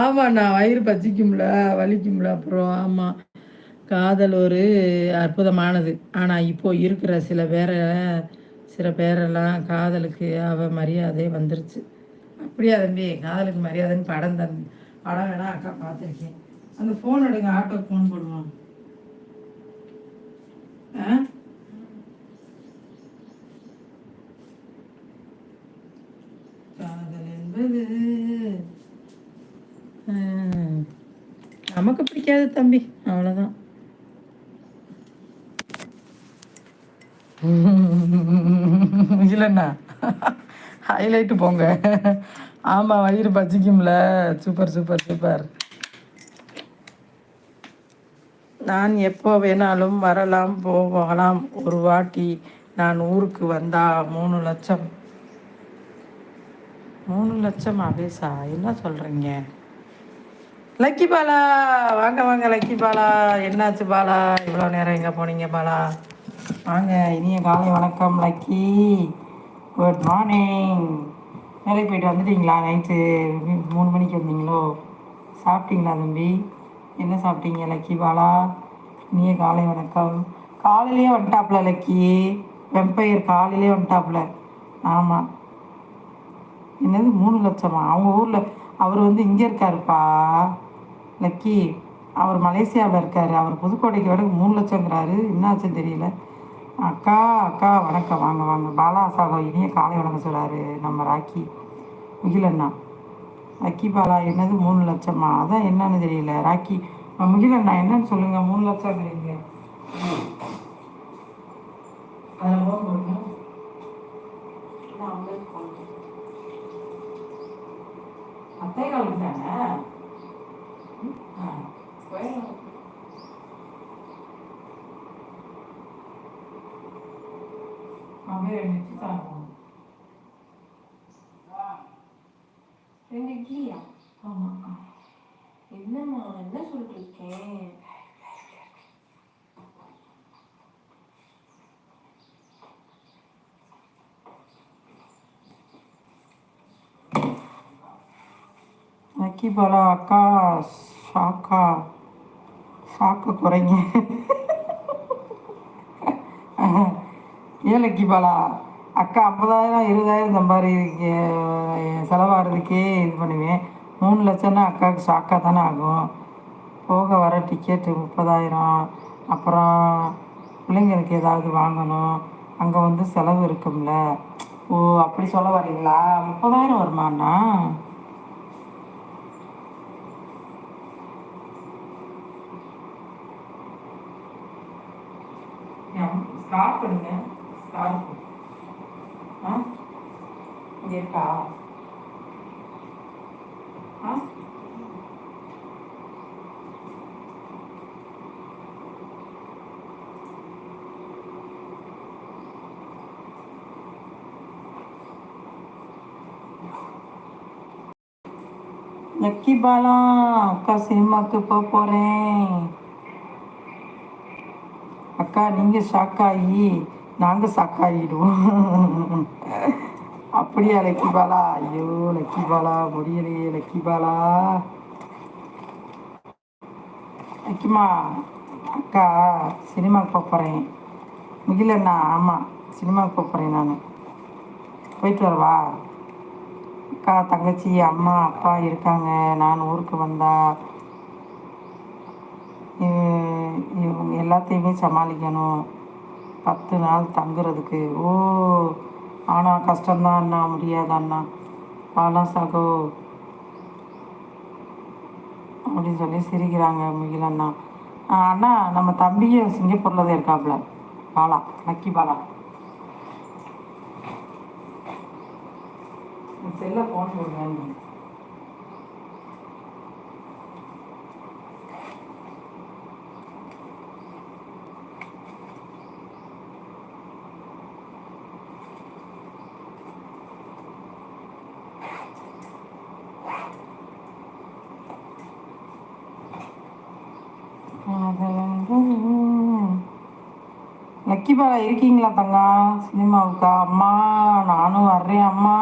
ஆமாண்ணா வயிறு பச்சிக்கும்ல வலிக்கும்ல அப்புறம் ஆமாம் காதல் ஒரு அற்புதமானது. ஆனால் இப்போ இருக்கிற சில பேரை சில பேரெல்லாம் காதலுக்கு அவ மரியாதை வந்துருச்சு. அப்படியா தம்பி? காதலுக்கு மரியாதைன்னு படம் தன் படம் வேணா அக்கா பார்த்துருக்கேன். அந்த ஃபோன் எடுங்க ஆட்டோ ஃபோன் போடுவோம். ஆ காதல் என்பது நமக்கு பிடிக்காது தம்பி அவ்வளோதான் இல்லைண்ணா ஹைலைட்டு போங்க. ஆமாம் வயிறு பச்சிக்கும்ல சூப்பர் சூப்பர் சூப்பர் நான் எப்போ வேணாலும் வரலாம் போகலாம். ஒரு வாட்டி நான் ஊருக்கு வந்தா மூணு லட்சம். மூணு லட்சம் அபேசா என்ன சொல்கிறீங்க லக்கி பாலா வாங்க வாங்க லக்கி பாலா. என்னாச்சு பாலா? இவ்வளோ நேரம் எங்கே போனீங்க பாலா? வாங்க இனிய காலை வணக்கம் லக்கி. குட் மார்னிங் வேலைக்கு போயிட்டு வந்துட்டீங்களா? நைட்டு மூணு மணிக்கு வந்தீங்களோ? சாப்பிட்டீங்களா தம்பி? என்ன சாப்பிட்டீங்க லக்கி பாலா? இனிய காலை வணக்கம். காலையிலேயே வந்துட்டாப்புல லக்கி. வெம்பையர் காலையிலே வந்துட்டாப்புல. ஆமாம் என்னது மூணு லட்சமா? அவங்க ஊரில் அவர் வந்து இங்கே இருக்காருப்பா. லக்கி அவர் மலேசியாவில் இருக்கார். அவர் புதுக்கோட்டைக்கு வர மூணு லட்சங்கிறாரு. என்னாச்சும் தெரியல. அக்கா அக்கா வணக்கம். வாங்க வாங்க. பாலா சாகோ இனிய காலை வணக்கம் சொல்கிறாரு நம்ம ராக்கி. முகிலண்ணா லக்கி பாலா என்னது மூணு லட்சமா? அதான் என்னன்னு தெரியல. ராக்கி முகிலண்ணா என்னன்னு சொல்லுங்கள் மூணு லட்சங்கிறீங்க. அதில் 앞에가 있잖아. 응? 어. 왜? 밤에를 치잖아. 근데 기야. 어, 어. 옛날 말 옛날 소리 லக்கி பாலா அக்கா. ஷாக்கா. ஷாக்கு குறைங்க. ஏன் லக்கி பாலா. அக்கா ஐம்பதாயிரம் இருபதாயிரம் சம்பாதி செலவாகிறதுக்கே இது பண்ணுவேன். மூணு லட்சம்னா அக்காவுக்கு ஷாக்காக தானே ஆகும். போக வர டிக்கெட்டு முப்பதாயிரம். அப்புறம் பிள்ளைங்களுக்கு ஏதாவது வாங்கணும். அங்கே வந்து செலவு இருக்கும்ல. ஓ அப்படி சொல்ல வரீங்களா முப்பதாயிரம் வருமாண்ணா? ஸ்கார்ஃப் எடுங்க ஸ்கார்ஃப் ஆ இங்கே இருக்கா ஆ லக்கி பாலா அக்கா சினிமாவுக்கு போக போகிறேன் அக்கா நீங்கள் ஷாக் ஆகி நாங்கள் ஷாக் ஆகிடுவோம் அப்படியா லக்கி பாலா? ஐயோ லக்கி பாலா முடியலையே லக்கி பாலா. லக்கிமா அக்கா சினிமாவுக்கு போக போகிறேன் முகிலண்ணா ஆமாம் சினிமாவுக்கு போக போகிறேன் நான். போயிட்டு வரவா? அக்கா தங்கச்சி அம்மா அப்பா இருக்காங்க. நான் ஊருக்கு வந்தா இவங்க எல்லாத்தையுமே சமாளிக்கணும். பத்து நாள் தங்குறதுக்கு. ஓ ஆனால் கஷ்டம்தான் அண்ணா முடியாது அண்ணா. பாலா சகோ. அப்படின்னு சொல்லி சிரிக்கிறாங்க முகில் அண்ணா. அண்ணா நம்ம தம்பியை சிங்கப்பூரில் தான் இருக்காப்புல பாலா லக்கி பாலா செல்ல ஃபோன் போடுங்க லக்கி பாலா இருக்கீங்களா தங்கா? சினிமாவுக்கா? அம்மா நானும் வர்றேன் அம்மா.